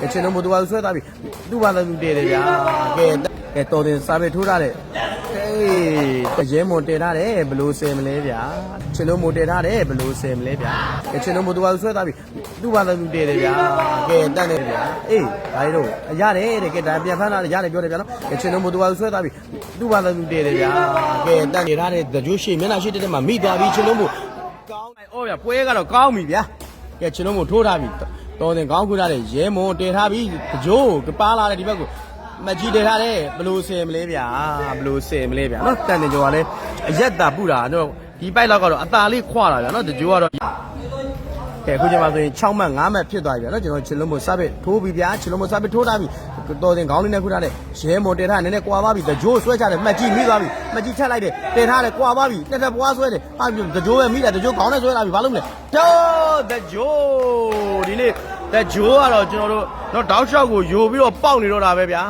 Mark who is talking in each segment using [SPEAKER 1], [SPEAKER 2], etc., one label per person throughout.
[SPEAKER 1] ကဲချင်းလုံးမို့သူကဆွဲသွားပြီသူ့ဘာသာသူတည်တယ်ဗျာကဲကဲတော်တင်စာပေထိုးထားတယ်ကဲရဲမွန်တည်ထားတယ်ဘလို့ဆယ်မလဲဗျာချင်းလုံးမို့တည်ထားတယ်ဘလို့ဆယ်မလဲဗျာကဲချင်းလုံးမို့သူကဆွဲသွားပြီသူ့ဘာသာသူတည်တယ်ဗျာကဲတန့်တယ်ဗျာအေးဒါရီတော့ရတယ်တဲ့ကဲဒါပြန်ဖမ်းလာရတယ်ပြောတယ်ဗျာနော်ကဲချင်းလုံးမို့သူကဆွဲသွားပြီသူ့ဘာသာသူတည်တယ်ဗျာကဲတန့်နေထားတဲ့တကြိုးရှိမျက်နှာရှိတဲ့မှာမိသွားပြီချင်းလုံးမို့ကောင်းအော်ဗျာပွဲကတော့ကောင်းပြီဗျာကဲချင်းလုံးမို့ထိုးထားပြီ တော်တင်ကောင်းခုထားတဲ့ရဲမွန်တည်ထားပြီးကြိုးကပါလာတဲ့ဒီဘက်ကိုမကြီးတည်ထားတဲ့ဘလို့ဆယ်မလဲဗျာဘလို့ဆယ်မလဲဗျာနော်တန်တင်ကျော်ကလည်းအရက်တာပူတာတော့ဒီပိုက်လောက်ကတော့အตาလေးခွာလာဗျာနော်တကြိုးကတော့ ကဲအခုချိန်မှာဆိုရင်6မှတ်5မှတ်ဖြစ်သွားပြီဗျာနော်ကျွန်တော်ချစ်လုံးမစပစ်ထိုးပြီဗျာချစ်လုံးမစပစ်ထိုးထားပြီတော်တင်ကောင်းလေးနဲ့ခုထားတဲ့ရဲမွန်တည်ထားနည်းနည်းကွာပါပြီတကြိုးဆွဲချတယ်မှတ်ကြီးမိသွားပြီမှတ်ကြီးထက်လိုက်တယ်တည်ထားတယ်ကွာပါပြီတက်တက်ပွားဆွဲတယ်ဟာတကြိုးပဲမိတယ်တကြိုးကောင်းနဲ့ဆွဲလာပြီဘာလို့မလဲတော့တကြိုးဒီနေ့ တဲ့ဂျိုးကတော့ကျွန်တော်တို့တော့တောက်လျှောက်ကိုယိုပြီးတော့ပေါက်နေတော့တာပဲဗျာ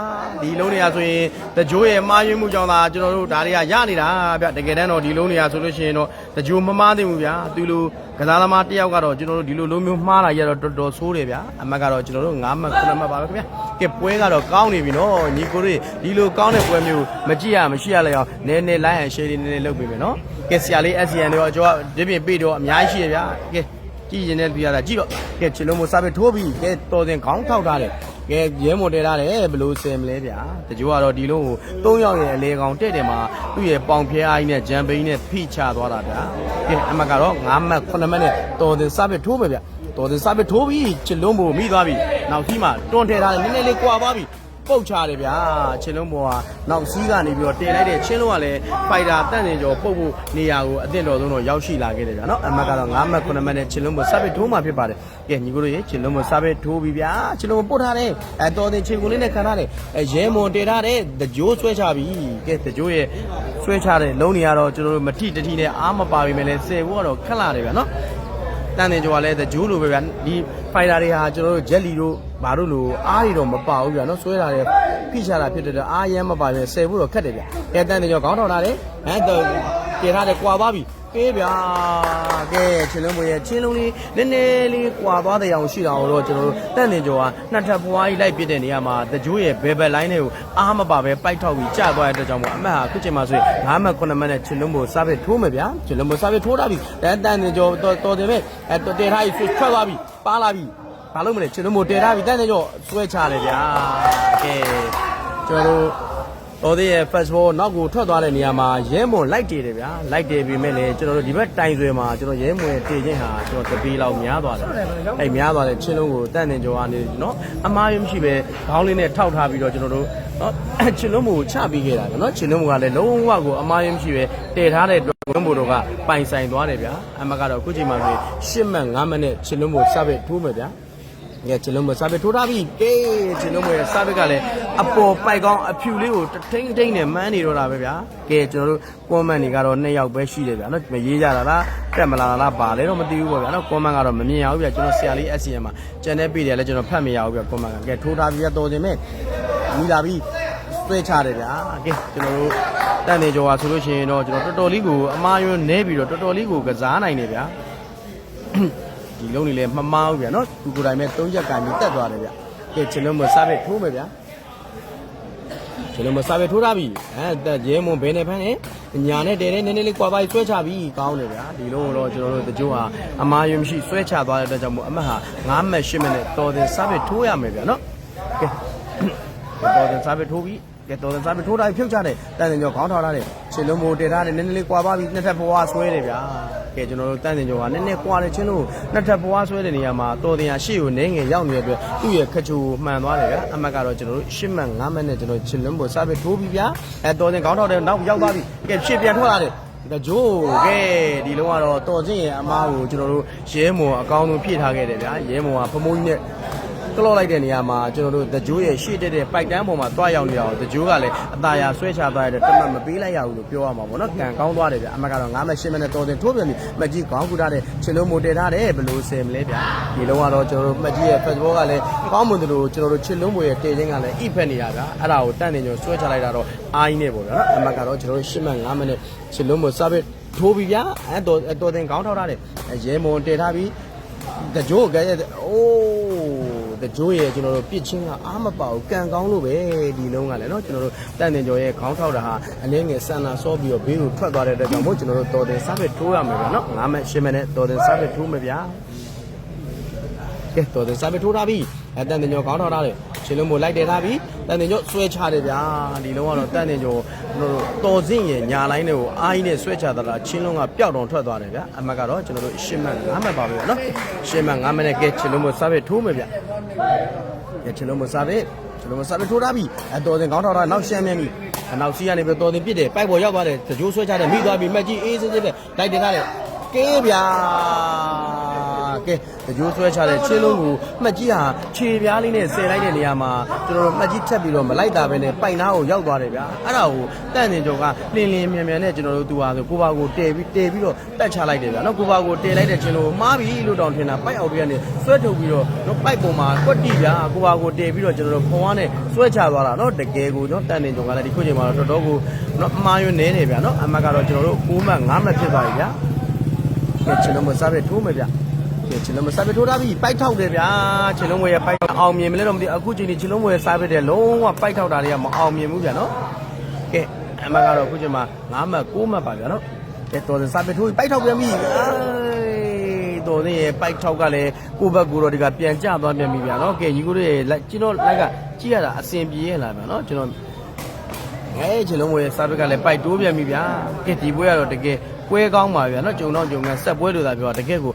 [SPEAKER 1] ဒီလုံးတွေကဆိုရင်တဲ့ဂျိုးရဲ့မှားယွင်းမှုကြောင့်သာကျွန်တော်တို့ဒါတွေကရနေတာဗျတကယ်တမ်းတော့ဒီလုံးတွေကဆိုလို့ရှိရင်တော့တဲ့ဂျိုးမမှားသင့်ဘူးဗျာသူလိုကစားသမားတစ်ယောက်ကတော့ကျွန်တော်တို့ဒီလိုလုံးမျိုးမှားလာရတော့တော်တော်ဆိုးတယ်ဗျာအမတ်ကတော့ကျွန်တော်တို့9မှတ်9မှတ်ပါပဲခင်ဗျာကဲပွဲကတော့ကောင်းနေပြီနော်ညီကိုတွေဒီလိုကောင်းတဲ့ပွဲမျိုးမကြည့်ရမရှိရလဲအောင်နည်းနည်းလိုက်ရန်ရှယ်လေးနည်းနည်းလုပ်ပေးမယ်နော်ကဲဆရာလေး SCN တွေတော့ကျွန်တော်ဒီပြင်ပြေတော့အများကြီးရှိရဗျာကဲ ကြည့်ရင်လည်းပြရတာကြည့်တော့ကဲချီလုံးမစားပဲထိုးပြီးကဲတော်တင်ခေါင်းထောက်ထားတယ်ကဲရဲမွန်တဲထားတယ်ဘလို့ဆယ်မလဲဗျာတကြိုးကတော့ဒီလုံးကို၃ယောက်ရဲ့အလေကောင်တဲ့တယ်မှာသူ့ရဲ့ပေါင်ဖျဲအိုင်းနဲ့ဂျမ်ပိန်းနဲ့ဖိချသွားတာဗျာကဲအမကတော့9မှတ်9မှတ်နဲ့တော်တင်စားပဲထိုးပဲဗျာတော်တင်စားပဲထိုးပြီးချီလုံးမို့မိသွားပြီနောက်စီးမှာတွန်းထဲထားတယ်နည်းနည်းလေးကွာသွားပြီ ပုတ်ချတယ်ဗျာချင်းလုံးဘောကနောက်စီးကနေပြီးတော့တင်လိုက်တဲ့ချင်းလုံးကလည်းဖိုက်တာတန့်နေကျော်ပုတ်ဖို့နေရာကိုအသင့်တော်ဆုံးတော့ရောက်ရှိလာခဲ့တယ်ဗျာနော်အမတ်ကတော့9မှတ်9မှတ်နဲ့ချင်းလုံးဘောစပ်ပစ်ထိုးမှဖြစ်ပါတယ်ကဲညီကိုတို့ရေချင်းလုံးဘောစပ်ပစ်ထိုးပြီဗျာချင်းလုံးဘောပုတ်ထားတယ်အဲတော်တင်ချင်းကိုလေးနဲ့ခံထားတယ်အဲရဲမွန်တင်ထားတယ်တကြိုးဆွဲချပြီကဲတကြိုးရဲ့ဆွဲချတဲ့လုံးတွေကတော့ကျွန်တော်တို့မထိတတိနဲ့အားမပါပြီမဲ့လဲဆယ်ဖို့ကတော့ခက်လာတယ်ဗျာနော် တန်တင်ကျော်ကလည်းတကြိုးလိုပဲဗျာဒီဖိုင်တာတွေဟာကျွန်တော်တို့ဂျက်လီတို့ဘာတို့လိုအားတွေတော့မပါဘူးဗျာနော်ဆွဲတာတွေဖိချတာဖြစ်တဲ့အတွက်အားရမ်းမပါပဲဆယ်ဖို့တော့ခက်တယ်ဗျာကဲတန်တင်ကျော်ခေါင်းထောင်ထားတယ်ဟမ်တော့ပြေထားတယ်ကွာသွားပြီ ကေးဗျာကဲချင်းလုံးမရဲ့ချင်းလုံးလေးနည်းနည်းလေးကွာသွားတဲ့အောင်ရှိတာတော့ကျွန်တော်တို့တန်တင်ကျော်ကနှစ်ထပ်ပွားကြီးလိုက်ပြစ်တဲ့နေရာမှာတကြိုးရဲ့ဘယ်ဘက်လိုင်းတွေကိုအားမပါပဲပိုက်ထောက်ပြီးကျသွားတဲ့အတွက်ကြောင့်မို့အမတ်ဟာခုချိန်မှာဆိုရင်9မှတ်9မှတ်နဲ့ချင်းလုံးကိုစားပဲထိုးမယ်ဗျာချင်းလုံးကိုစားပဲထိုးထားပြီတန်တန်တင်ကျော်တော်တော်တယ်ပဲအဲတေထားကြီးဆွထွက်သွားပြီပါလာပြီဘာလို့မလဲချင်းလုံးကိုတေထားပြီတန်တင်ကျော်ဆွဲချတယ်ဗျာကဲကျွန်တော်တို့ တော်သေးရဲ့ festival နောက်ကိုထွက်သွားတဲ့နေရာမှာရဲမွန်လိုက်တည်တယ်ဗျာလိုက်တည်ပြီးမဲ့လေကျွန်တော်တို့ဒီဘက်တိုင်ဆွဲမှာကျွန်တော်ရဲမွန်ရဲ့တည်ခြင်းဟာကျွန်တော်တပီးလောက်များသွားတယ်အဲ့များသွားတဲ့ချင်းလုံးကိုတန့်တင်ကြောကနေနော်အမားရမရှိပဲခေါင်းလေးနဲ့ထောက်ထားပြီးတော့ကျွန်တော်တို့နော်ချင်းလုံးကိုချပြီးခဲ့တာနော်ချင်းလုံးကလည်းလုံးဝကိုအမားရမရှိပဲတည်ထားတဲ့အတွက်ဝင်းဘိုတို့ကပိုင်ဆိုင်သွားတယ်ဗျာအမကတော့အခုချိန်မှာဆို10မှတ်9မှတ်နဲ့ချင်းလုံးကိုစပစ်ထိုးမယ်ဗျာငါချလုံးမစားပဲထိုးထားပြီကေးချလုံးမရဲ့စားဘက်ကလည်း အပေါ်ပိုက်ကောင်းအဖြူလေးကိုတထိန်ထိန်နဲ့မန်းနေတော့တာပဲဗျာကဲကျွန်တော်တို့ကွန်မန့်တွေကတော့နှစ်ယောက်ပဲရှိတယ်ဗျာနော်မရေးကြတာလားတက်မလာတာလားပါလဲတော့မသိဘူးပေါ့ဗျာနော်ကွန်မန့်ကတော့မမြင်ရဘူးဗျာကျွန်တော်ဆရာလေး SCM မှာကျန်တဲ့ပြည်တယ်လည်းကျွန်တော်ဖတ်မရဘူးဗျာကွန်မန့်ကကဲထိုးထားပြီတော်တင်မဲ့မိလာပြီဆွဲချတယ်ဗျာကဲကျွန်တော်တို့တန်နေကြောဟာဆိုလို့ရှိရင်တော့ကျွန်တော်တော်တော်လေးကိုအမားယွန်းနဲပြီးတော့တော်တော်လေးကိုကစားနိုင်တယ်ဗျာဒီလုံးတွေလည်းမမားဘူးဗျာနော်သူကိုယ်တိုင်ပဲ၃ရက်ကန်ပြီးတက်သွားတယ်ဗျကဲချင်းလုံးမစားပဲထိုးမယ်ဗျာ ချင်းလုံးမစားပဲထိုးထားပြီအဲတက်ရဲမွန်ဘယ်နဲ့ဖမ်းနေညာနဲ့တဲတဲ့နည်းနည်းလေးကွာပါဆွဲချပြီးကောင်းတယ်ဗျာဒီလုံးတော့ကျွန်တော်တို့တကြိုးဟာအမားယွန်းမရှိဆွဲချသွားတဲ့အတွက်ကြောင့်မို့အမတ်ဟာ9မှတ်10မှတ်နဲ့တော်တယ်စားပဲထိုးရမယ်ဗျာနော်ကဲတော်တယ်စားပဲထိုးပြီး ကဲတော်တယ်စားပဲထိုးထားပြီးဖြုတ်ချတယ်တန်တယ်ကျော်ခေါင်းထောက်ထားတယ်ချင်းလုံးမိုတဲထားတယ်နည်းနည်းလေးကွာပါပြီးနှစ်ထပ်ဘွားဆွဲတယ်ဗျာကဲကျွန်တော်တို့တန့်တင်ကျော်ကနည်းနည်းကွာတဲ့ချင်းလို့နှစ်ထပ်ပွားဆွဲတဲ့နေရာမှာတော်တင်ရရှေ့ကိုနေငယ်ရောက်နေတဲ့အတွက်သူ့ရဲ့ခချူမှန်သွားတယ်ဗျာအမတ်ကတော့ကျွန်တော်တို့ရှစ်မှန်9မှတ်နဲ့ကျွန်တော်ချင်းလုံးပေါ်စားပဲထိုးပြီးဗျာအဲတော်တင်ခေါင်းထောက်တဲ့နောက်ရောက်သွားပြီကဲရှေ့ပြန်ထွက်လာတယ်ဒါဂျိုးကဲဒီလုံးကတော့တော်ချင်းရဲ့အမားကိုကျွန်တော်တို့ရဲမော်အကောင်းဆုံးဖြည့်ထားခဲ့တယ်ဗျာရဲမော်ကဖမိုးကြီးနဲ့ ကလော့လိုက်တဲ့နေရာမှာကျွန်တော်တို့ဒကြိုးရဲ့ရှေ့တက်တဲ့ပိုက်တန်းပေါ်မှာတွားရောက်နေတာကိုဒကြိုးကလည်းအตาရဆွဲချသွားတဲ့တမတ်မပေးလိုက်ရဘူးလို့ပြောရမှာပေါ့နော်ကံကောင်းသွားတယ်ဗျအမကတော့9မှ10မှနဲ့တော်တယ်ထိုးပြန်ပြီမကြီးကောင်းကူထားတဲ့ချင်းလုံးမိုတည်ထားတယ်ဘယ်လိုဆယ်မလဲဗျဒီလုံးကတော့ကျွန်တော်တို့မကြီးရဲ့ festival ကလည်းကောင်းမွန်တယ်လို့ကျွန်တော်တို့ချင်းလုံးမိုရဲ့တည်ခြင်းကလည်း if ဖက်နေတာဗျအဲ့ဒါကိုတန့်နေကြဆွဲချလိုက်တာတော့အားကြီးနေပေါ့ဗျာနော်အမကတော့ကျွန်တော်တို့10မှ9မှနဲ့ချင်းလုံးမိုစပစ်ထိုးပြီဗျအဲတော်တော်တင်ကောင်းထောက်ထားတယ်ရဲမွန်တည်ထားပြီတကြိုးကဲအိုး တကြိုးရဲ့ကျွန်တော်တို့ပြစ်ချင်းကအားမပါဘူးကံကောင်းလို့ပဲဒီလုံးကလည်းเนาะကျွန်တော်တို့တန်တင်ကျော်ရဲ့ခေါင်းထောက်တာဟာအနည်းငယ်ဆန်လာစောပြီးတော့ဘေးကိုထွက်သွားတဲ့အတွက်ကြောင့်မို့ကျွန်တော်တို့တော်တင်စားပဲထိုးရမယ်ဗျာเนาะငါးမဲ့ရှင်းမဲ့နဲ့တော်တင်စားပဲထိုးမယ်ဗျာကဲတော်တင်စားပဲထိုးထားပြီ အဲတန်တင်ကျော်ခေါင်းထောင်ထားတယ်ရှင်လုံးမို့လိုက်တယ်ထားပြီးတန်တင်ကျော်ဆွဲချတယ်ဗျာဒီလုံးကတော့တန်တင်ကျော်ကျွန်တော်တို့တော်စင့်ရဲ့ညာလိုင်းတွေကိုအားကြီးနဲ့ဆွဲချတာလားချင်းလုံးကပျောက်တော့ထွက်သွားတယ်ဗျာအမှတ်ကတော့ကျွန်တော်တို့ရှင်းမှန်၅မှတ်ပါပဲနော်ရှင်းမှန်၅မှတ်နဲ့ကဲချင်းလုံးမို့စားပဲထိုးမယ်ဗျာကဲချင်းလုံးမို့စားပဲကျွန်တော်စားပဲထိုးထားပြီအတော်စင်ခေါင်းထောင်ထားနောက်ရှမ်းမြန်ပြီအနောက်စီကနေပဲတော်တင်ပြစ်တယ်ပိုက်ပေါ်ရောက်သွားတယ်ကြိုးဆွဲချတယ်မိသွားပြီမက်ကြီးအေးစစ်စစ်ပဲလိုက်တင်ထားတယ်ကဲဗျာ ကဲတကြိုးဆွဲချတဲ့ချင်းလုံးကိုမှက်ကြီးဟာခြေပြားလေးနဲ့ဆယ်လိုက်တဲ့နေရာမှာကျွန်တော်တို့မှက်ကြီးထက်ပြီးတော့မလိုက်တာပဲနဲ့ပိုက်နားကိုရောက်သွားတယ်ဗျာအဲ့ဒါကိုတန့်တင်ကျော်ကလင်းလင်းမြန်မြန်နဲ့ကျွန်တော်တို့သူဟာဆိုကိုပါကိုတဲပြီးတဲပြီးတော့တက်ချလိုက်တယ်ဗျာနော်ကိုပါကိုတဲလိုက်တဲ့ချင်းလုံးကိုမှားပြီလို့တောင်ထင်တာပိုက်အောက်တွေကနေဆွဲထုတ်ပြီးတော့နော်ပိုက်ပေါ်မှာကွက်တိဗျာကိုပါကိုတဲပြီးတော့ကျွန်တော်တို့ခွန်အားနဲ့ဆွဲချသွားတာနော်တကယ်ကိုနော်တန့်တင်ကျော်ကလည်းဒီခုချိန်မှာတော့တော်တော်ကိုနော်အမှားယွင်းနေနေဗျာနော်အမှတ်ကတော့ကျွန်တော်တို့6မှတ်9မှတ်ဖြစ်သွားပြီဗျာကဲချင်းလုံးမစားပဲထိုးမယ်ဗျာ ကဲချင်လုံးမစားပဲထိုးထားပြီပိုက်ထောက်တယ်ဗျာချင်လုံးဝယ်ရဲ့ပိုက်အောင်မြင်မလဲတော့မသိအခုချိန်ဒီချင်လုံးဝယ်စားပဲတယ်လုံးဝပိုက်ထောက်တာတွေကမအောင်မြင်ဘူးဗျာနော်ကဲအမကတော့အခုချိန်မှာ9မှတ်6မှတ်ပါဗျာနော်ကဲတော်စင်စားပဲထိုးပိုက်ထောက်ပြန်ပြီအေးတော်စင်ရဲ့ပိုက်ထောက်ကလည်းကိုယ့်ဘက်ကိုတော့ဒီကပြန်ကျသွားပြန်ပြီဗျာနော်ကဲညီကိုတို့ရဲ့လက်ကျွန်တော်လိုက်ကကြည့်ရတာအဆင်ပြေရဲ့လားဗျာနော်ကျွန်တော်အဲချလုံးမွေစားဘက်ကလည်းပိုက်တိုးပြန်ပြီဗျာကဲဒီပွဲကတော့တကယ် ပွဲကောင်းပါဗျာနော်ဂျုံတော့ဂျုံကဆက်ပွဲလို့သာပြောတာတကယ်ကို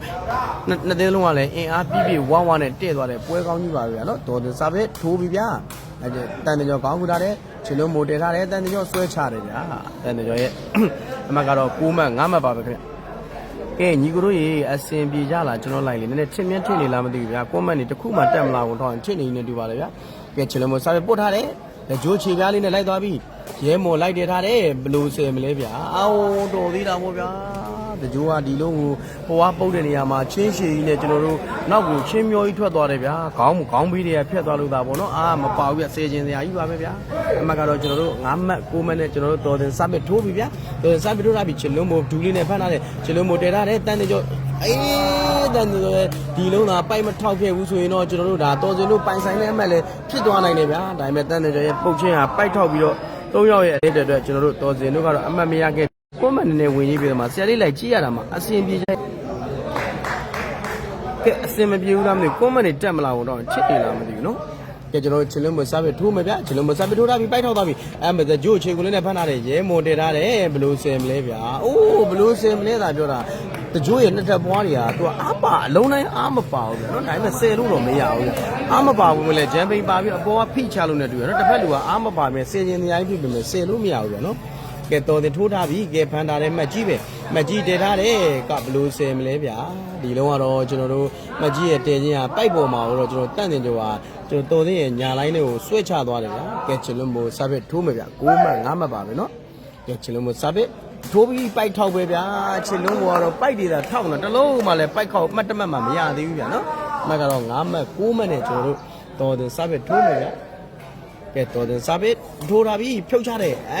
[SPEAKER 1] နှစ်နှစ်သိန်းလုံးကလည်းအင်အားပြည့်ပြည့်ဝမ်းဝမ်းနဲ့တည့်သွားတဲ့ပွဲကောင်းကြီးပါဗျာနော်တော်တယ်စားပဲထိုးပြီဗျာအဲတန်တကြောကောင်းကူတာတဲ့ချလုံးမိုတယ်ထားတယ်တန်တကြောဆွဲချတယ်ဗျာတန်တကြောရဲ့အမကတော့6မှတ်9မှတ်ပါပဲခင်ဗျကဲညီကိုတို့ရေအစင်ပြေကြလားကျွန်တော်လိုက်လေနည်းနည်းထင်မြင်ထင်နေလားမသိဘူးဗျာကွန်မန့်နေတစ်ခုမှတက်မလာဘူးတော့ထင်နေနေတူပါလေဗျာကဲချလုံးမိုစားပဲပို့ထားတယ် လက်ကြိုးခြေပြားလေးနဲ့လိုက်သွားပြီရဲမော်လိုက်တယ်ထားတယ်ဘလို့ဆယ်မလဲဗျာအော်တော်သေးတာမို့ဗျာတကြိုးကဒီလုံးကိုဟိုကပုတ်တဲ့နေရာမှာချင်းရှည်ကြီးနဲ့ကျွန်တော်တို့နောက်ကိုချင်းမျောကြီးထွက်သွားတယ်ဗျာခေါင်းခေါင်းပြီးတွေကဖြတ်သွားလို့သာပေါ့နော်အာမပေါဘူးဗျဆယ်ချင်းစရာကြီးပါပဲဗျာအမှတ်ကတော့ကျွန်တော်တို့9မှတ်9မှတ်နဲ့ကျွန်တော်တို့တော်တင်စပစ်ထိုးပြီဗျာတော်တင်စပစ်ထိုးတာပြီချလုံးမို့ဒူးလေးနဲ့ဖမ်းထားတယ်ချလုံးမို့တဲထားတယ်တန်တဲ့ကျော် အေးတန်တဲ့ကျော်ရဲ့ဒီလုံးသာပိုက်မထောက်ခဲ့ဘူးဆိုရင်တော့ကျွန်တော်တို့ဒါတော်စင်တို့ပိုင်ဆိုင်တဲ့အမှတ်လည်းဖြစ်သွားနိုင်တယ်ဗျာဒါပေမဲ့တန်တဲ့ကျော်ရဲ့ပုတ်ချင်းဟာပိုက်ထောက်ပြီးတော့သုံးယောက်ရဲ့အဲ့တဲ့အတွက်ကျွန်တော်တို့တော်စင်တို့ကတော့အမှတ်မရခဲ့ကွန်မန့်နေနဲ့ဝင်ရေးပြီးတော့မှဆရာလေးလိုက်ကြည့်ရတာမှာအဆင်ပြေတယ်ကဲအဆင်မပြေဘူးလားမသိဘူးကွန်မန့်နေတက်မလာဘူးတော့ချစ်နေလားမသိဘူးနော်ကဲကျွန်တော်ချစ်လုံးမစားပဲထိုးမယ်ဗျချစ်လုံးမစားပဲထိုးထားပြီးပိုက်ထောက်သွားပြီအဲမစဂျိုးချေကိုလေးနဲ့ဖမ်းထားတယ်ရဲမွန်တက်ထားတယ်ဘလို့ဆင်မလဲဗျာအိုးဘလို့ဆင်မလဲသာပြောတာ တကြိုးရဲ့နှစ်ထပ်ပွားတွေကသူကအားပါအလုံးတိုင်းအားမပါဘူးဗျာနော်ဒါပေမဲ့ဆယ်လို့တော့မရဘူးဗျာအားမပါဘူးလေဂျမ်ပိန်ပါပြီးအပေါ်ကဖိချလို့နေတူရနော်တစ်ဖက်လူကအားမပါမယ်ဆယ်ရင်နေရာကြီးပြမယ်ဆယ်လို့မရဘူးဗျာနော်ကဲတော်တင်ထိုးထားပြီကဲဖန်တာလည်းမှတ်ကြည့်ပဲမှတ်ကြည့်တည်ထားတယ်ကဘလို့ဆယ်မလဲဗျာဒီလုံးကတော့ကျွန်တော်တို့မှတ်ကြည့်ရဲ့တည်ခြင်းဟာပိုက်ပေါ်မှာတော့ကျွန်တော်တန့်တင်ကြောကျွန်တော်တော်တင်ရဲ့ညာလိုင်းလေးကိုဆွဲချသွားတယ်ဗျာကဲချလွန်မို့စပစ်ထိုးမယ်ဗျာ6မှတ်9မှတ်ပါပဲနော်ကဲချလွန်မို့စပစ် ဒိုးပြီးပိုက်ထောက်ပဲဗျာခြေလုံးကတော့ပိုက်နေတာထောက်တော့တလုံးမှလည်းပိုက်ခေါက်မှတ်တမှတ်မှမရသေးဘူးဗျာနော်မှတ်ကတော့9မှတ်6မှတ်နဲ့ကျွန်တော်တို့တော်တင်စပစ်ထိုးမယ်ဗျာကဲတော်တင်စပစ်ထိုးတာပြီးဖြုတ်ချတယ်အဲ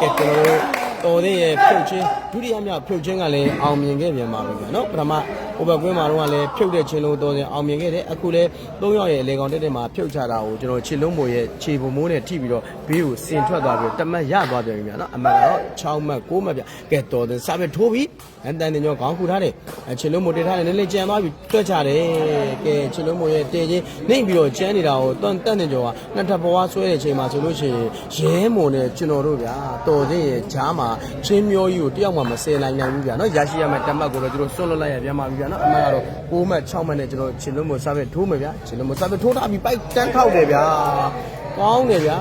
[SPEAKER 1] ကဲကျွန်တော်တို့တော်တင်ရဲ့ဖြုတ်ချင်းဒုတိယမြောက်ဖြုတ်ချင်းကလည်းအောင်မြင်ခဲ့ပြန်ပါပြီဗျာနော်ပထမ ဟိုဘက်ကွင်းမှာတော့လည်းဖြုတ်တဲ့ချင်းလုံးတော်တင်အောင်မြင်ခဲ့တယ်အခုလည်း၃ယောက်ရဲ့အလေကောင်တက်တဲ့မှာဖြုတ်ချတာကိုကျွန်တော်ခြေလုံးမိုးရဲ့ခြေပုံမိုးနဲ့ထိပြီးတော့ဘေးကိုစင်ထွက်သွားပြီးတမတ်ရသွားပြန်ပြီဗျာနော်အမှန်ကတော့6မှတ်9မှတ်ဗျကဲတော်တင်စားပစ်ထိုးပြီအတန်တင်ကျော်ခေါင်းခုထားတယ်ခြေလုံးမိုးတေထားတယ်နည်းနည်းကြံသွားပြီတွက်ချတယ်ကဲခြေလုံးမိုးရဲ့တေချင်းနှိမ့်ပြီးတော့ကျန်းနေတာကိုတန်တန်တင်ကျော်ကနှစ်ထပ်ဘဝဆွဲတဲ့အချိန်မှာဆိုလို့ရှိရင်ရဲမုံနဲ့ကျွန်တော်တို့ဗျာတော်တဲ့ရဲ့ဂျားမှာချင်းမျောကြီးကိုတယောက်မှမဆယ်နိုင်နိုင်ဘူးဗျာနော်ရရှိရမယ့်တမတ်ကိုတော့ကျွန်တော်ဆွတ်လွတ်လိုက်ရပြန်ပါပြီဗျာနော်အမှန်ကတော့6မှတ်6မှတ်နဲ့ကျွန်တော်ခြေလုံးမိုးစားပစ်ထိုးမယ်ဗျာခြေလုံးမိုးစားပစ်ထိုးထားပြီးပိုက်တန်းထောက်တယ်ဗျာကောင်းတယ်ဗျာ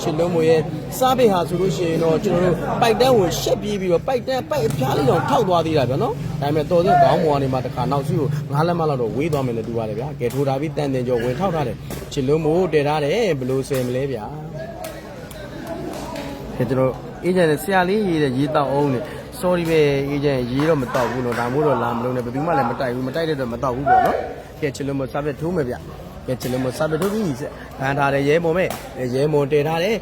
[SPEAKER 1] ချစ်လုံးမရဲ့စားပိတ်ဟာဆိုလို့ရှိရင်တော့ကျွန်တော်တို့ပိုက်တန်းကိုရှက်ပြေးပြီးတော့ပိုက်တန်းပိုက်အဖျားလေးတော့ထောက်သွားသေးတာဗျာနော်ဒါပေမဲ့တော်တဲ့ခေါင်းမော်ကနေမှတခါနောက်စီကိုငါးလက်မလောက်တော့ဝေးသွားမယ်လို့တူပါတယ်ဗျာကဲထိုးထားပြီးတန်တင်ကျော်ဝင်ထောက်ထားတယ်ချစ်လုံးမို့တည်ထားတယ်ဘလို့ဆယ်မလဲဗျာကဲကျွန်တော်အေဂျင့်နဲ့ဆရာလေးရေးတဲ့ရေးတောက်အောင်နဲ့ sorry ပဲအေဂျင့်ရေးတော့မတောက်ဘူးလို့ဒါမို့တော့လာမလို့နဲ့ဘယ်သူမှလည်းမတိုက်ဘူးမတိုက်တဲ့တော့မတောက်ဘူးပေါ့နော်ကဲချစ်လုံးမို့စားပဲထိုးမယ်ဗျာကဲချင်လို့မစားပြထုတ်ပြီးဖန်ထားတယ်ရဲမုံမဲ့ရဲမုံတည်ထားတယ်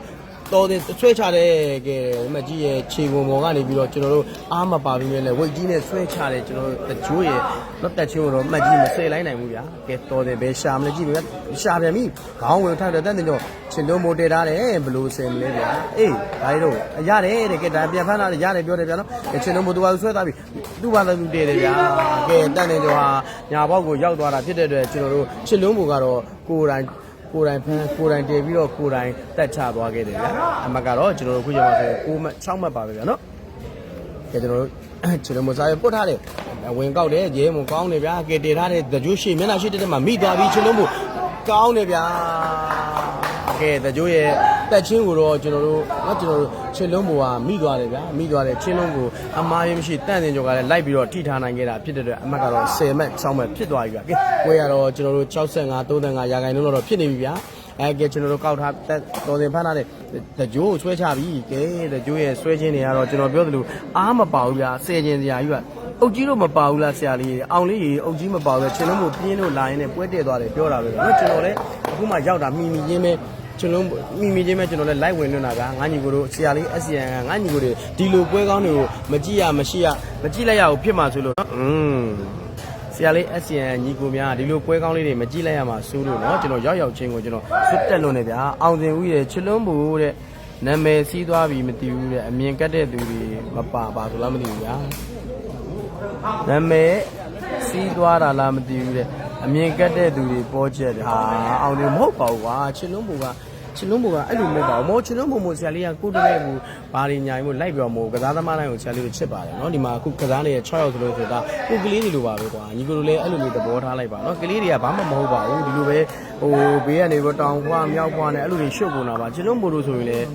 [SPEAKER 1] တော်တင်ဆွဲချတယ်ကဲမကြီးရဲ့ခြေကုန်ပေါ်ကနေပြီးတော့ကျွန်တော်တို့အားမပါပြီးနဲ့ဝိတ်ကြီးနဲ့ဆွဲချတယ်ကျွန်တော်တို့တကြိုးရဲ့တော့တက်ချင်းကိုတော့မကြီးမဆယ်လိုက်နိုင်ဘူးဗျာကဲတော်တယ်ပဲရှာမလဲကြည့်ပြီရှာပြန်ပြီခေါင်းဝင်ထောက်တယ်တက်တင်တော့ချင်လုံးမိုတည်ထားတယ်ဘလို့ဆယ်မလဲဗျာအေးဒါရီတော့ရတယ်တဲ့ကဲဒါပြန်ဖမ်းလာရတယ်ပြောတယ်ဗျာနော်ချင်လုံးမိုသူကဆွဲသွားပြီသူ့ဘာသာသူတည်တယ်ဗျာကဲတက်တင်တော့ဟာညာဘောက်ကိုရောက်သွားတာဖြစ်တဲ့အတွက်ကျွန်တော်တို့ချင်လုံးမိုကတော့ကိုယ်တိုင် ကိုယ်တိုင်ဖမ်းကိုယ်တိုင်တည်ပြီးတော့ကိုယ်တိုင်တက်ချသွားခဲ့တယ်ဗျာအမကတော့ကျွန်တော်တို့ခုချိန်မှာဆို6မှတ်6မှတ်ပါပဲဗျာနော်ကဲကျွန်တော်တို့ကျွန်တော်မစားရပုတ်ထားတယ်ဝင်ကောက်တယ်ရဲမကောင်းတယ်ဗျာကဲတည်ထားတဲ့တကြိုးရှိမျက်နှာရှိတဲ့မှာမိသွားပြီးကျွန်တော်တို့ကောင်းတယ်ဗျာ ကဲတကြိုးရဲ့တက်ချင်းကိုတော့ကျွန်တော်တို့နော်ကျွန်တော်တို့ချင်းလုံးဘူကမိသွားတယ်ဗျာမိသွားတယ်ချင်းလုံးကိုအမားရမရှိတန့်တင်ကြောကလည်းလိုက်ပြီးတော့ထိထားနိုင်ခဲ့တာဖြစ်တဲ့အတွက်အမတ်ကတော့10မှတ်6မှတ်ဖြစ်သွားပြီဗျာကဲကိုရတော့ကျွန်တော်တို့65 35ရာခိုင်နှုန်းတော့ဖြစ်နေပြီဗျာအဲကဲကျွန်တော်တို့ကောက်ထားတက်တော်စင်ဖမ်းထားတဲ့တကြိုးကိုဆွဲချပြီကဲတကြိုးရဲ့ဆွဲခြင်းတွေကတော့ကျွန်တော်ပြောသလိုအားမပါဘူးဗျာဆယ်ခြင်းစရာကြီးကအုတ်ကြီးတော့မပါဘူးလားဆရာလေးအောင်လေးကြီးအုတ်ကြီးမပါဘူးလေချင်းလုံးကိုပြင်းလို့လာရင်လည်းပွဲတက်သွားတယ်ပြောတာပဲနော်ကျွန်တော်လည်းအခုမှရောက်တာမိမိချင်းပဲ ကျွန်တော်မိမိချင်းပဲကျွန်တော်လည်း live ဝင်လွှင့်တာကငါညီကိုတို့ဆရာလေး SCN ကငါညီကိုတွေဒီလိုပွဲကောင်းတွေကိုမကြည့်ရမရှိရမကြည့်လိုက်ရဘူးဖြစ်မှာဆိုလို့နော်อืมဆရာလေး SCN ညီကိုများဒီလိုပွဲကောင်းလေးတွေမကြည့်လိုက်ရမှာစိုးလို့နော်ကျွန်တော်ရောက်ရောက်ချင်းကိုကျွန်တော်စွတ်တက်လွန်နေဗျာအောင်စင်ဦးရဲ့ချစ်လုံးဘူတဲ့နာမည်စီးသွားပြီမသိဘူးတဲ့အမြင်ကတ်တဲ့သူတွေမပါပါဆိုလားမသိဘူးဗျာနာမည်စီးသွားတာလားမသိဘူးတဲ့အမြင်ကတ်တဲ့သူတွေပေါ်ချက်တယ်ဟာအောင်တယ်မဟုတ်ပါဘူးကွာချစ်လုံးဘူက ချစ်လုံးဘူကအဲ့လိုမဟုတ်ပါဘူးမောချစ်လုံးဘူမို့ဆရာလေးကကိုတည်းကဘူးဘာတွေညာမို့လိုက်ပြောမို့ကစားသမားတိုင်းကိုဆရာလေးကိုချစ်ပါတယ်နော်ဒီမှာအခုကစားနေတဲ့6ယောက်စလုံးဆိုတာကိုကလေးတွေလိုပါပဲကွာညီကိုတို့လည်းအဲ့လိုမျိုးသဘောထားလိုက်ပါနော်ကလေးတွေကဘာမှမဟုတ်ပါဘူးဒီလိုပဲဟိုဘေးကနေတော့တောင်ခွာမြောက်ခွာနဲ့အဲ့လိုတွေရှုပ်ကုန်တာပါချစ်လုံးဘူလို့ဆိုရင်လည်း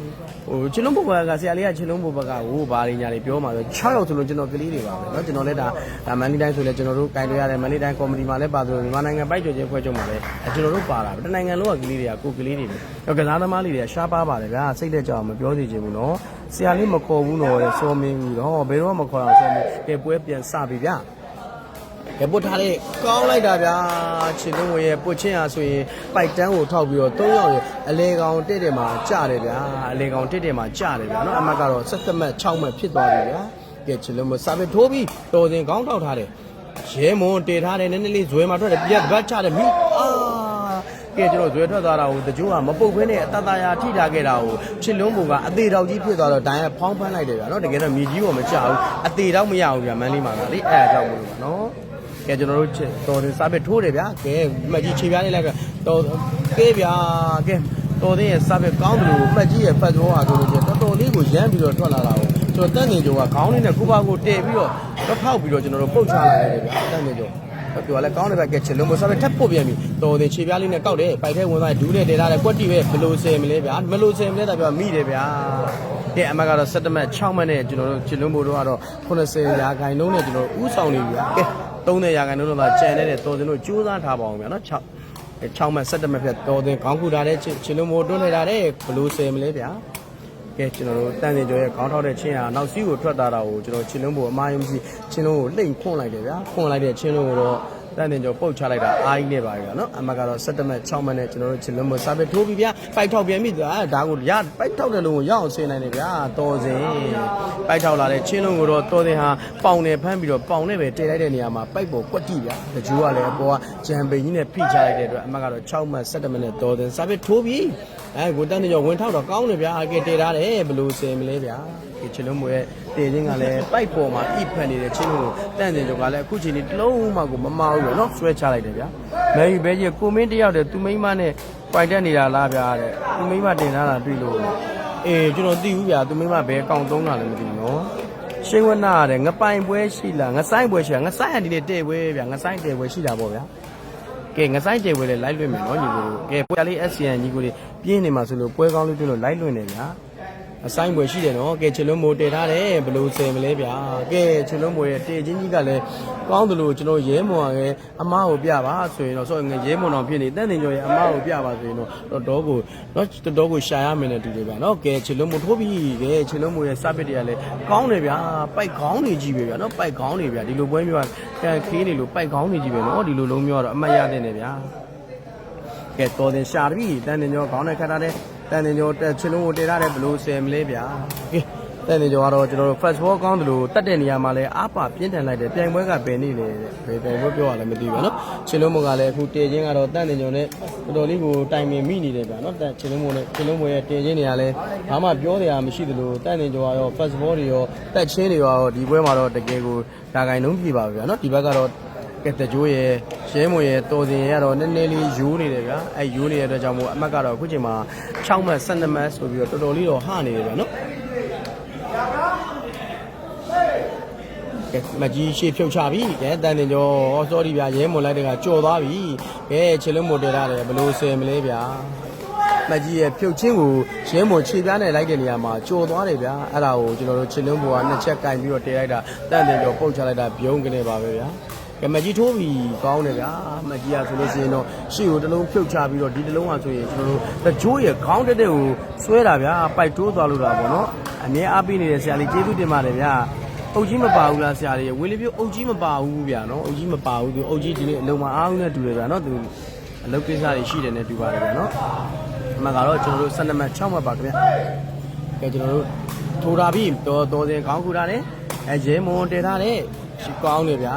[SPEAKER 1] ဟိုချစ်လုံးဘူကဆရာလေးကချစ်လုံးဘူဘကဟိုဘာတွေညာတွေပြောမှာဆို6ယောက်စလုံးကျွန်တော်ကလေးတွေပါပဲနော်ကျွန်တော်လည်းဒါဒါမန်လီတိုင်းဆိုလည်းကျွန်တော်တို့ကင်တွေရတယ်မန်လီတိုင်းကော်မတီမှာလည်းပါသလိုမြန်မာနိုင်ငံပိုက်ကျော်ချင်းဖွဲ့ချုပ်မှာလည်းကျွန်တော်တို့ပါတာတနိုင်ငံလုံးကကလေးတွေကကိုကလေးတွေတော့ကစားသမားလေးတွေကရှားပါပါတယ်ဗျာစိတ်လက်ကြောင်မပြောသေးချင်ဘူးနော်ဆရာလေးမခေါ်ဘူးတော့တဲ့စောမင်းကြီးတော့ဘယ်တော့မှမခေါ်အောင်စောမင်းကဲပွဲပြန်စပြီဗျာ ကဲပုတ်ထားလေးကောင်းလိုက်တာဗျာခြေလုံးဝရဲ့ပုတ်ချင်းအားဆိုရင်ပိုက်တန်းကိုထောက်ပြီးတော့၃ယောက်ရဲ့အလေကောင်တစ်တယ်မှာကြတယ်ဗျာအလေကောင်တစ်တယ်မှာကြတယ်ဗျာနော်အမတ်ကတော့ဆက်သက်မှတ်6မှတ်ဖြစ်သွားပြီဗျာကဲခြေလုံးမစာပဲထိုးပြီးတော်စင်ကောင်းထောက်ထားတယ်ရဲမွန်တေထားတယ်နည်းနည်းလေးဇွဲမှာထွက်တယ်ပြက်ဘတ်ချတယ်မိအာကဲကျွန်တော်ဇွဲထွက်သွားတာကိုတကြိုးကမပုတ်ခွင်းနဲ့အတတရာထိထားခဲ့တာကိုချစ်လုံးဘုံကအသေးတော်ကြီးဖြစ်သွားတော့ဒိုင်းကဖောင်းဖမ်းလိုက်တယ်ဗျာနော်တကယ်တော့မြေကြီးပေါ်မကျဘူးအသေးတော့မရဘူးဗျာမန်းလေးမှာကလေအဲ့ဒါကြောင့်မလို့ပါနော် ကဲကျွန်တော်တို့တော်တင်စားပစ်ထိုးတယ်ဗျာကဲမှတ်ကြီးခြေပြားလေးလိုက်ဗျာတော်ကဲဗျာကဲတော်တင်ရဲ့စားပစ်ကောင်းတယ်လို့မှတ်ကြီးရဲ့ဖတ်သောဟာဆိုလို့ချင်းတော်တော်လေးကိုရမ်းပြီးတော့ထွက်လာတာကိုကျွန်တော်တန်နေကြကခေါင်းလေးနဲ့ကုပါကိုတည့်ပြီးတော့တော့ထောက်ပြီးတော့ကျွန်တော်တို့ပုတ်ချလာတယ်ဗျာတန်နေကြပြောလဲကောင်းတယ်ဗျကဲချစ်လုံးမစားပဲထပ်ပုတ်ပြန်ပြီတော်တင်ခြေပြားလေးနဲ့ကောက်တယ်ပိုက်ထဲဝင်သွားဒူးနဲ့တဲထားတယ်ကွက်တီပဲဘလို့ဆယ်မလဲဗျာမလို့ဆယ်မလဲတာပြောမိတယ်ဗျာကဲအမကတော့7မှတ်6မှတ်နဲ့ကျွန်တော်တို့ချစ်လုံးဘိုးတို့ကတော့80ရာခိုင်နှုန်းနဲ့ကျွန်တော်ဥဆောင်နေပြီဗျာကဲ 30ရာခိုင်နှုန်းတော့ကြံနေတဲ့တော်တင်တို့ကြိုးစားထားပါအောင်ဗျာနော်6 6မှတ်7မှတ်ဖြတ်တော်တင်ခေါင်းခုထားတဲ့ချစ်လုံးဘိုးတွန်းလိုက်တာတဲ့ဘလို့ဆယ်မလဲဗျာကဲကျွန်တော်တို့တန်စင်ကျော်ရဲ့ခေါင်းထောက်တဲ့ချင်းဟာနောက်စီးကိုထွက်လာတာကိုကျွန်တော်ချင်းလုံးဘိုးအမားယုံကြည်ချင်းလုံးကိုလှိမ့်ခွန့်လိုက်တယ်ဗျာခွန့်လိုက်တဲ့ချင်းလုံးကိုတော့ တန်တင်ကျော်ပုတ်ချလိုက်တာအားကြီးနေပါပြီနော်အမကတော့7မှတ်6မှတ်နဲ့ကျွန်တော်တို့ချင်းလုံးဘိုးစားပဲထိုးပြီးဗျာပိုက်ထောက်ပြန်ပြီဒါဒါကိုရပိုက်ထောက်တဲ့လုံးကိုရအောင်ဆင်းနိုင်တယ်ဗျာတော်စင်ပိုက်ထောက်လာတဲ့ချင်းလုံးကိုတော့တော်စင်ဟာပေါင်နဲ့ဖမ်းပြီးတော့ပေါင်နဲ့ပဲတည်လိုက်တဲ့နေရာမှာပိုက်ပေါ်ကွက်တိဗျာတကြိုးကလည်းအပေါ်ကဂျမ်ပိန်ကြီးနဲ့ဖိချလိုက်တဲ့အတွက်အမကတော့6မှတ်7မှတ်နဲ့တော်စင်စားပဲထိုးပြီးအဲကိုတန်းတကြောဝင်ထောက်တော့ကောင်းတယ်ဗျာအကဲတည်ထားတယ်ဘလို့ဆင်မလဲဗျာ ဒီချင်းလုံးမွေရဲ့တည်ခြင်းကလည်းပိုက်ပေါ်မှာအိဖက်နေတဲ့ချင်းလုံးကိုတန့်စင်ကြောကလည်းအခုချိန်လေးတလုံးမှကိုမမအောင်ရောနော်ဆွဲချလိုက်တယ်ဗျာမယ်ရီဘဲကြီးကိုမင်းတယောက်တည်းသူမိမနဲ့ပိုင်တက်နေတာလားဗျာတဲ့သူမိမတင်လာတာတွေ့လို့အေးကျွန်တော်သိဘူးဗျာသူမိမဘယ်အကောင့်သုံးတာလဲမသိဘူးနော်ရှိဝနာရတယ်ငပိုင်ပွဲရှိလားငဆိုင်ပွဲရှိလားငဆိုင်ကဒီနေ့တဲ့ပွဲဗျာငဆိုင်တဲ့ပွဲရှိတာပေါ့ဗျာကဲငဆိုင်တဲ့ပွဲလေးလိုက်လွှင့်မယ်နော်ညီကိုကဲပွဲလေး SCN ညီကိုလေးပြင်းနေမှာဆိုလို့ပွဲကောင်းလေးတွေ့လို့လိုက်လွှင့်နေဗျာ အဆိုင်ပွဲရှိတယ်နော်ကဲချလုံးမိုးတည်ထားတယ်ဘလို့ဆယ်မလဲဗျာကဲချလုံးမိုးရဲ့တည်ချင်းကြီးကလည်းကောင်းတယ်လို့ကျွန်တော်ရဲမွန်ကလည်းအမားကိုပြပါဆိုရင်တော့ဆိုရင်ရဲမွန်တော်ဖြစ်နေတန်တင်ကျော်ရဲ့အမားကိုပြပါဆိုရင်တော့တော်တော်ကိုနော်တော်တော်ကိုရှာရမယ်နဲ့တူတယ်ဗျာနော်ကဲချလုံးမိုးထိုးပြီးကဲချလုံးမိုးရဲ့စပစ်တွေကလည်းကောင်းတယ်ဗျာပိုက်ကောင်းနေကြီးပဲဗျာနော်ပိုက်ကောင်းနေဗျာဒီလိုပွဲမျိုးကကန်ခေးနေလို့ပိုက်ကောင်းနေကြီးပဲနော်ဒီလိုလုံးမျိုးကတော့အမှတ်ရတဲ့နေဗျာကဲတော်တင်ရှာပြီတန်တင်ကျော်ခေါင်းနဲ့ခတ်ထားတဲ့ တန်တင်ကျော်တက်ချလုံးကိုတည်ထားတဲ့ဘလို့ဆယ်မလဲဗျာကဲတန်တင်ကျော်ကတော့ကျွန်တော်တို့ first ball ကောင်းတယ်လို့တတ်တဲ့နေရာမှာလဲအားပါပြင်းထန်လိုက်တယ်ပြိုင်ပွဲကပယ်နေလေဘယ်ပြိုင်ပွဲပြောရလဲမသိဘူးဗျာနော်ချလုံးမကလည်းအခုတည်ခြင်းကတော့တန်တင်ကျော်နဲ့တော်တော်လေးကိုတိုင်ပင်မိနေတယ်ဗျာနော်တန်ချလုံးမနဲ့ချလုံးမရဲ့တည်ခြင်းနေရာလဲဘာမှပြောစရာမရှိသလိုတန်တင်ကျော်ကတော့ first ball တွေရောတက်ချင်းတွေရောဒီပွဲမှာတော့တကယ်ကိုဒါဂိုင်လုံးပြပါဗျာနော်ဒီဘက်ကတော့ ကဲတကြိုးရဲ့ရှဲမွေရဲ့တော်စင်ရဲ့ကတော့နည်းနည်းလေးယူနေတယ်ဗျာအဲယူနေတဲ့အတွက်ကြောင့်မို့အမတ်ကတော့အခုချိန်မှာ6မှတ်12မှတ်ဆိုပြီးတော့တော်တော်လေးတော့ဟနေတယ်ဗျာနော်ကဲမကြီးရှေ့ဖြုတ်ချပြီကဲတန်တင်ကျော်ဟော sorry ဗျာရဲမွန်လိုက်တဲ့ကကြော်သွားပြီကဲခြေလုံးမို့တယ်ရတယ်ဘယ်လိုဆယ်မလဲဗျာမကြီးရဲ့ဖြုတ်ချင်းကိုရဲမွန်ခြေပြားနဲ့လိုက်တဲ့နေရာမှာကြော်သွားတယ်ဗျာအဲ့ဒါကိုကျွန်တော်တို့ခြေလုံးဘောကနှစ်ချက်ကင်ပြီးတော့တည်လိုက်တာတန်တင်ကျော်ပုတ်ချလိုက်တာဘုံကနေပါပဲဗျာ ကမကြီးထိုးပြီးကောင်းတယ်ဗျာမကြီးရဆိုလို့ရှိရင်တော့ရှေ့ကိုတစ်လုံးဖြုတ်ချပြီးတော့ဒီတစ်လုံးကဆိုရင်ကျွန်တော်တို့တကြိုးရခေါင်းတက်တဲ့ကိုဆွဲတာဗျာပိုက်တိုးသွားလို့တာပေါ့နော်အမြဲအားပေးနေတဲ့ဆရာလေးကျေးဇူးတင်ပါတယ်ဗျာအုတ်ကြီးမပါဘူးလားဆရာလေးဝေလေးပြအုတ်ကြီးမပါဘူးဗျာနော်အုတ်ကြီးမပါဘူးသူအုတ်ကြီးဒီနေ့အလုံးမအားဘူးနဲ့တူတယ်ဗျာနော်သူအလုပ်ကိစ္စတွေရှိတယ်နဲ့တူပါတယ်ဗျာနော်အမှန်ကတော့ကျွန်တော်တို့12မှတ်6မှတ်ပါခင်ဗျကဲကျွန်တော်တို့ထိုးတာပြီးတော်တော်စင်ခေါင်းခူတာနဲ့အဲရဲမွန်တည်ထားတဲ့ ရှိကောင်းတယ်ဗျာ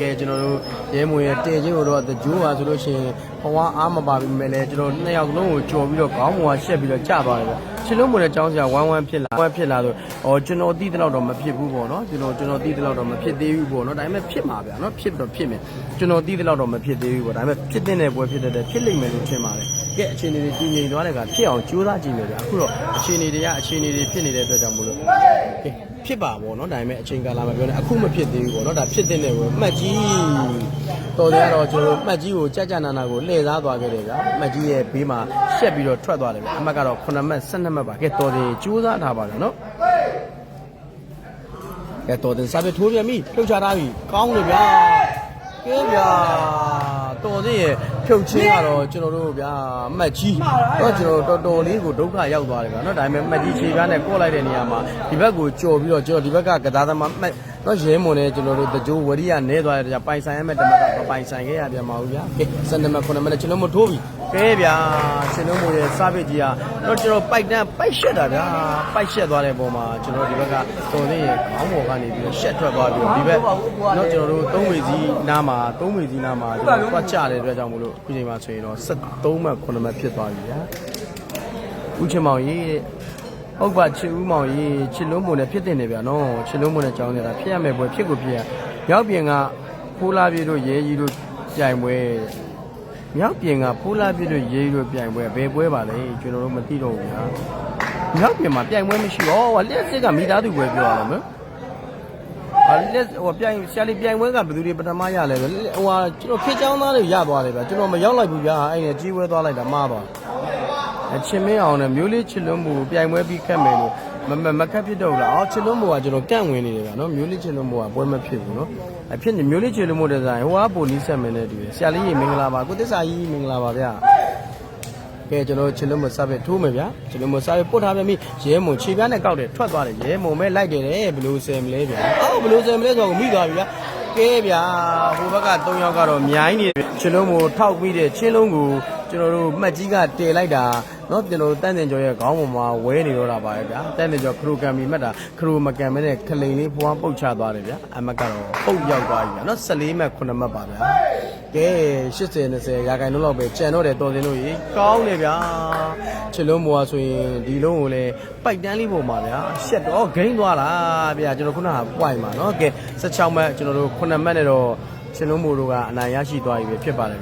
[SPEAKER 1] ကဲကျွန်တော်တို့ရဲမွေရဲ့တင်ချင်းကိုတော့တကြိုးပါဆိုလို့ရှိရင်ဘဝအားမပါပြီမဲ့လေကျွန်တော်နှစ်ယောက်လုံးကိုကြော်ပြီးတော့ခေါင်းပေါ်ကရှက်ပြီးတော့ကျသွားတယ်ဗျချစ်လုံးမွေနဲ့ចောင်းစရာဝမ်းဝမ်းဖြစ်လာဝမ်းဖြစ်လာဆိုဩကျွန်တော်သိတဲ့လောက်တော့မဖြစ်ဘူးပေါ့နော်ကျွန်တော်ကျွန်တော်သိတဲ့လောက်တော့မဖြစ်သေးဘူးပေါ့နော်ဒါပေမဲ့ဖြစ်မှာဗျာနော်ဖြစ်တော့ဖြစ်မယ်ကျွန်တော်သိတဲ့လောက်တော့မဖြစ်သေးဘူးပေါ့ဒါပေမဲ့ဖြစ်တဲ့ပွဲဖြစ်တဲ့ဖြစ်လိမ့်မယ်လို့ထင်ပါတယ်ကဲအခြေအနေတွေတည်ငြိမ်သွားတဲ့ကဖြစ်အောင်ကြိုးစားကြည့်မယ်ဗျာအခုတော့အခြေအနေတွေကအခြေအနေတွေဖြစ်နေတဲ့အတွက်ကြောင့်မို့လို့ကဲ ဖြစ်ပါပေါ့နော်ဒါပေမဲ့အချိန်ကာလမှာပြောနေအခုမဖြစ်သေးဘူးပေါ့နော်ဒါဖြစ်တဲ့နယ်ကိုမှတ်ကြီးတော်တယ်ကတော့ကျွန်တော်မှတ်ကြီးကိုကြက်ကြနာနာကိုလှည့်စားသွားခဲ့တယ်ဗျာမှတ်ကြီးရဲ့ဘေးမှာရှက်ပြီးတော့ထွက်သွားတယ်ဗျာအမှတ်ကတော့9မှတ်12မှတ်ပါကဲတော်တယ်ကြိုးစားထားပါလားနော်ကဲတော်တယ်စာပေထိုးပြမိဖြုတ်ချထားပြီကောင်းတယ်ဗျာကဲဗျာတော်တယ်ရဲ့ ဖြုတ်ချင်းကတော့ကျွန်တော်တို့ဗျာမှတ်ကြီးတော့ကျွန်တော်တော်တော်လေးကိုဒုက္ခရောက်သွားတယ်ဗျာနော်ဒါပေမဲ့မှတ်ကြီးခြေကားနဲ့ကော့လိုက်တဲ့နေရာမှာဒီဘက်ကိုကြော်ပြီးတော့ကျွန်တော်ဒီဘက်ကကစားသမားမှတ် တော့ရဲမွန်နဲ့ကျွန်တော်တို့တကြိုးဝရိယနဲသွားတဲ့ကြာပိုင်ဆိုင်ရမဲ့တမကမပိုင်ဆိုင်ခဲ့ရပြန်မအောင်ဗျာကဲစံနမ9မိနစ်ကျွန်တော်မထိုးပြီကဲဗျာရှင်တို့မို့ရဲ့စားပစ်ကြီးကတော့ကျွန်တော်ပိုက်တန်းပိုက်ရှက်တာဗျာပိုက်ရှက်သွားတဲ့ပုံမှာကျွန်တော်ဒီဘက်ကတော်လေးရဲ့ခေါင်းပေါ်ကနေပြီးတော့ရှက်ထွက်သွားပြီးတော့ဒီဘက်တော့ကျွန်တော်တို့သုံးဝေစီနားမှာသုံးဝေစီနားမှာကျွန်တော်တွားချတဲ့အတွက်ကြောင့်မို့လို့အခုချိန်မှာဆိုရင်တော့73မှတ်9မှတ်ဖြစ်သွားပြီဗျာဦးချင်မောင်ကြီးတဲ့ ဟုတ်ပါချစ်ဦးမောင်ကြီးချစ်လုံးမုံနဲ့ဖြစ်တင်နေဗျာနော်ချစ်လုံးမုံနဲ့ကြောင်းနေတာဖြစ်ရမယ်ပွဲဖြစ်ကိုဖြစ်ရရောက်ပြင်ကဖိုးလာပြေတို့ရဲကြီးတို့ကြိုင်ပွဲမြောက်ပြင်ကဖိုးလာပြေတို့ရဲကြီးတို့ပြိုင်ပွဲဘယ်ပွဲပါလဲကျွန်တော်တို့မသိတော့ဘူးဗျာမြောက်ပြင်မှာပြိုင်ပွဲမရှိဘူးဟောလက်စစ်ကမိသားစုပွဲပြောရအောင်နော်ဟာလက်ဟိုပြိုင်ဆရာလေးပြိုင်ပွဲကဘယ်သူတွေပထမရလဲဟိုဟာကျွန်တော်ခေချောင်းသားတွေရသွားတယ်ဗျာကျွန်တော်မရောက်လိုက်ဘူးဗျာအဲ့ဒါကြီးဝဲသွားလိုက်တာမှားသွားအ ချင်းမင်းအောင်နဲ့မျိုးလေးချစ်လွန်းမှုပြိုင်ပွဲပြီးခတ်မယ်လို့မမမခတ်ဖြစ်တော့ဘူးလားအော်ချစ်လွန်းမှုကကျွန်တော်ကန့်ဝင်နေတယ်ဗျာနော်မျိုးလေးချစ်လွန်းမှုကပွဲမဖြစ်ဘူးနော်အဖြစ်နေမျိုးလေးချစ်လွန်းမှုတဲ့ဆိုင်ဟိုကပိုလီဆက်မယ်နဲ့တူတယ်ဆရာလေးကြီးမင်္ဂလာပါကိုသစ္စာကြီးမင်္ဂလာပါဗျာကဲကျွန်တော်ချစ်လွန်းမှုစပ်ပဲထိုးမယ်ဗျာချစ်လွန်းမှုစပ်ပဲပုတ်ထားပြန်ပြီရဲမုံခြေပြားနဲ့ကောက်တယ်ထွက်သွားတယ်ရဲမုံပဲလိုက်တယ်တဲ့ဘယ်လိုဆယ်မလဲဗျာအော်ဘယ်လိုဆယ်မလဲဆိုတော့မိသွားပြီဗျာကဲဗျာဟိုဘက်က၃ယောက်ကတော့မြိုင်းနေတယ်ချစ်လွန်းမှုထောက်ပြီးတဲ့ချင်းလုံးကိုကျွန်တော်တို့မှတ်ကြီးကတည်လိုက်တာ နော်ကျွန်တော်တို့တန်းတင်ကျော်ရဲ့ခေါင်းပေါ်မှာဝဲနေတော့တာပါပဲဗျာတန်းတင်ကျော်ခရိုကံမီမှတ်တာခရိုမကန်မဲနဲ့ခလိန်လေးဖွားပုတ်ချသွားတယ်ဗျာအမတ်ကတော့ပုတ်ရောက်သွားပြီဗျာနော်14မှတ်9မှတ်ပါဗျာကဲ80 20ရာခိုင်နှုန်းလောက်ပဲကြံတော့တယ်တော်စင်တို့ရေကောင်းတယ်ဗျာချစ်လုံးမောဆိုရင်ဒီလုံးကိုလည်းပိုက်တန်းလေးပုံပါဗျာရှက်တော့ဂိမ်းသွားတာဗျာကျွန်တော်ခုနကပွိုင်ပါနော်ကဲ16မှတ်ကျွန်တော်တို့9မှတ်နဲ့တော့ချစ်လုံးမောတို့ကအနိုင်ရရှိသွားပြီပဲဖြစ်ပါတယ်